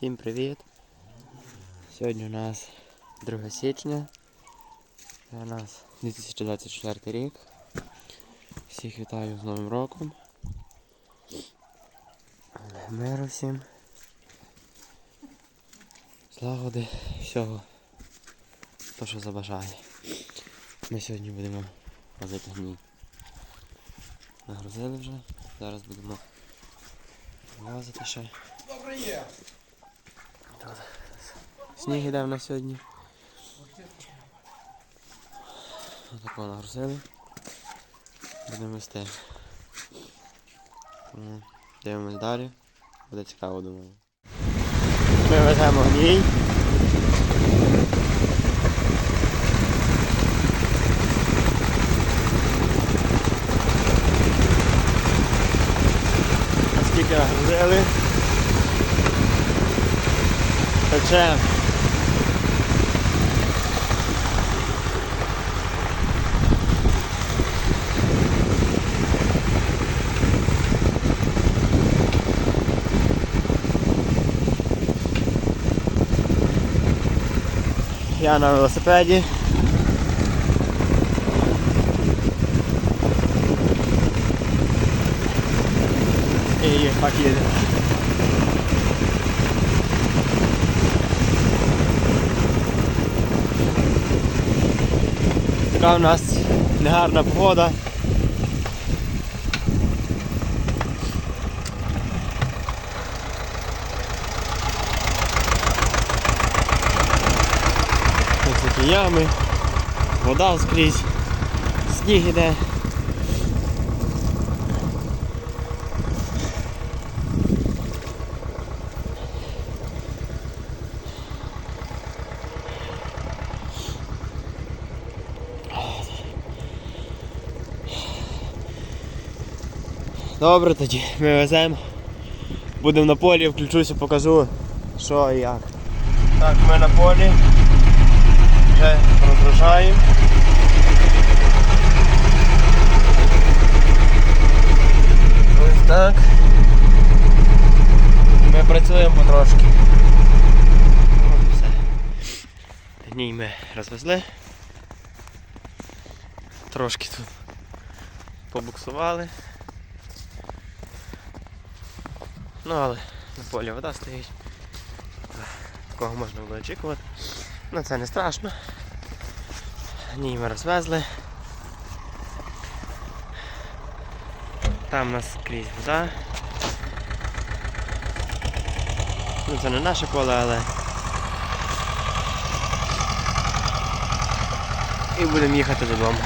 Всім привіт! Сьогодні у нас 2 січня. У нас 2024 рік. Всіх вітаю з Новим роком. Миру всім. Злагоди, всього, то що забажає. Ми сьогодні будемо возити гній. Нагрузили вже, зараз будемо возити ще. Добре є. Сніг іде в нас сьогодні. Отако нагрузили. Будемо вести. Дивимось далі. Буде цікаво, думаю. Ми веземо гній. Наскільки нагрузили. Печем. Я на велосипеді. І так їде. Така у нас негарна погода. Ями, вода скрізь, сніг іде. Добре тоді, ми веземо. Будемо на полі, включуся, покажу, що і як. Так, ми на полі. Вже розгружаємо. Ось так. Ми працюємо потрошки. От все. Гній ми розвезли. Трошки тут побуксували. Ну але на полі вода стоїть. Такого можна було очікувати. Ну це не страшно. Ні, ми розвезли. Там у нас крізь вода. Ну це не наше поле, але. І будемо їхати додому.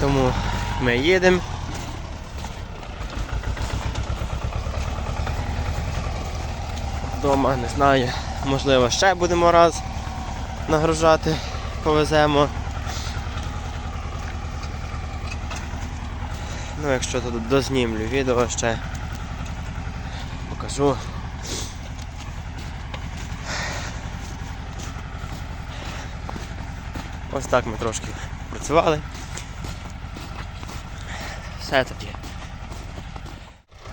Тому ми їдемо. Дома не знаю, можливо ще будемо раз нагружати, повеземо. Ну, якщо тут дознімлю відео ще покажу. Ось так ми трошки працювали. Все тоді.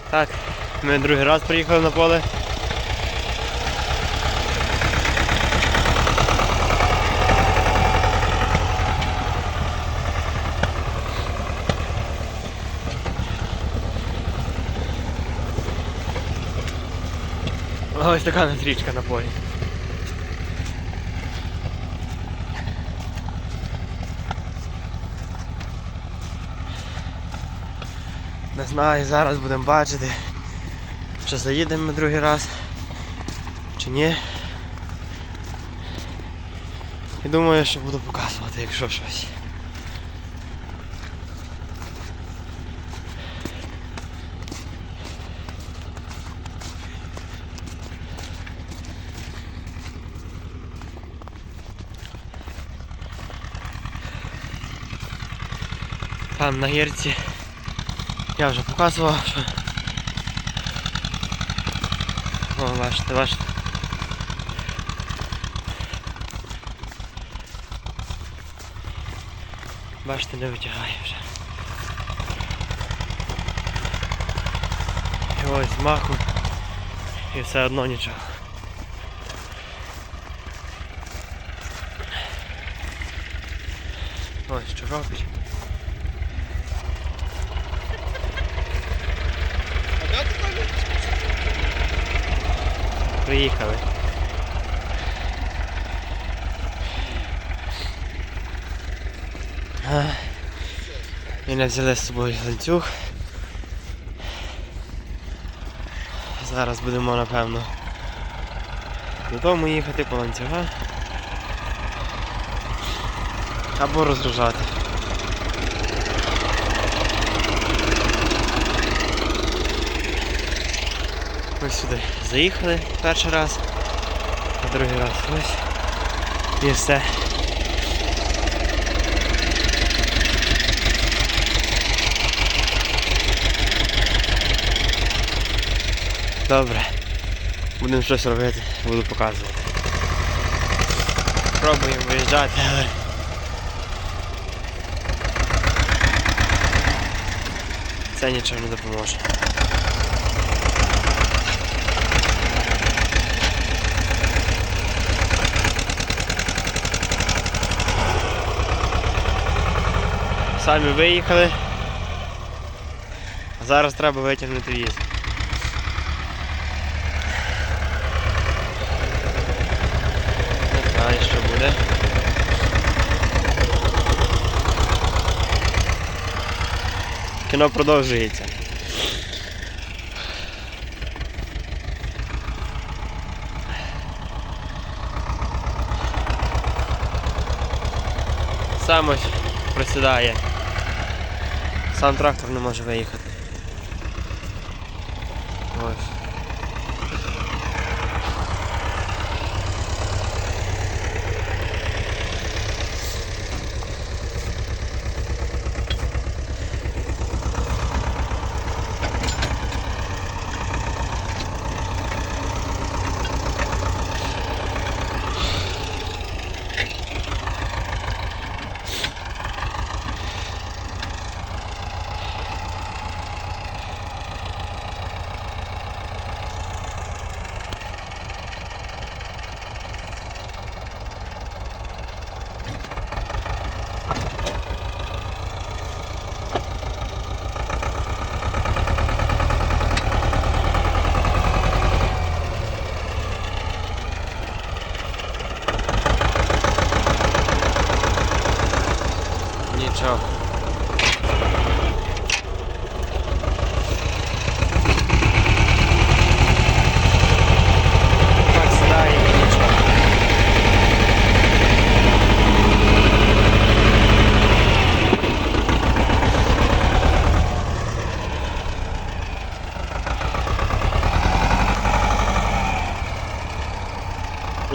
Так, ми другий раз приїхали на поле. Ось така нас річка на полі. Не знаю, зараз будемо бачити, чи заїдемо другий раз, чи ні. І думаю, що буду показувати, якщо щось. Там на гірці я вже показував, що. О, бачите, бачите. Бачите, не витягає вже. І ось з маху. І все одно нічого. Ось що робить. Приїхали. Ах. І не взяли з собою ланцюг. Зараз будемо, напевно, додому їхати по ланцюга. Або розгружати. Ми сюди заїхали перший раз, а другий раз ось. І все. Добре. Будемо щось робити, буду показувати. Пробуємо виїжджати, але. Це нічого не допоможе. Самі виїхали. Зараз треба витягнути віз. Не знаю, що буде. Кіно продовжується. Сам ось присідає. Сам трактор не може виїхати. Ось. Нічого. Так сідає і нічого.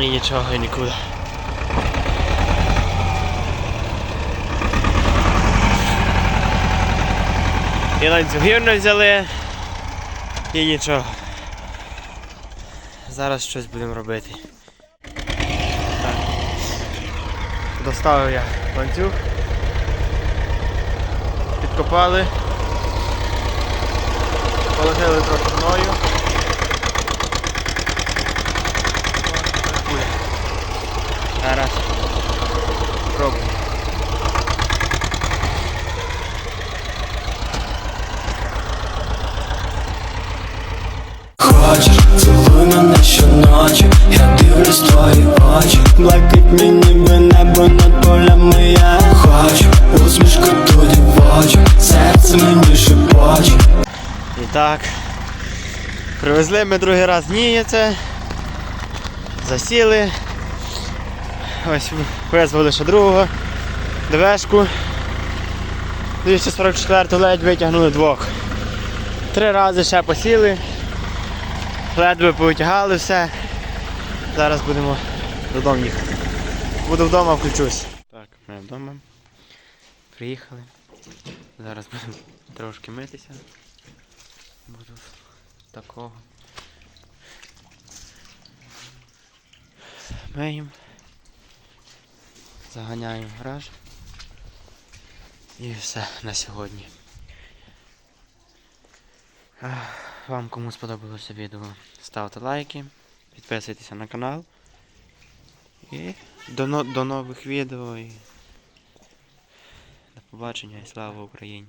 І нічого, і нікуди. І ланцюгів не взяли. І нічого. Зараз щось будемо робити. Так. Доставив я ланцюг. Підкопали. Положили трохи мною. Блакитні ніби небо над полями я хочу Усмішку туди очі, серце мені шепоче І так. Привезли ми другий раз Ніяце. Засіли. Ось визвали ще другого. Двешку. 244 ледь витягнули двох. Три рази ще посіли. Ледве повитягали все. Зараз будемо додому їхати. Буду вдома, включусь. Так, ми вдома. Приїхали. Зараз будемо трошки митися. Буду такого. Миємо. Заганяємо гараж. І все на сьогодні. Вам кому сподобалося відео, ставте лайки, підписуйтеся на канал. І до, но- до нових відео. І... До побачення і слава Україні!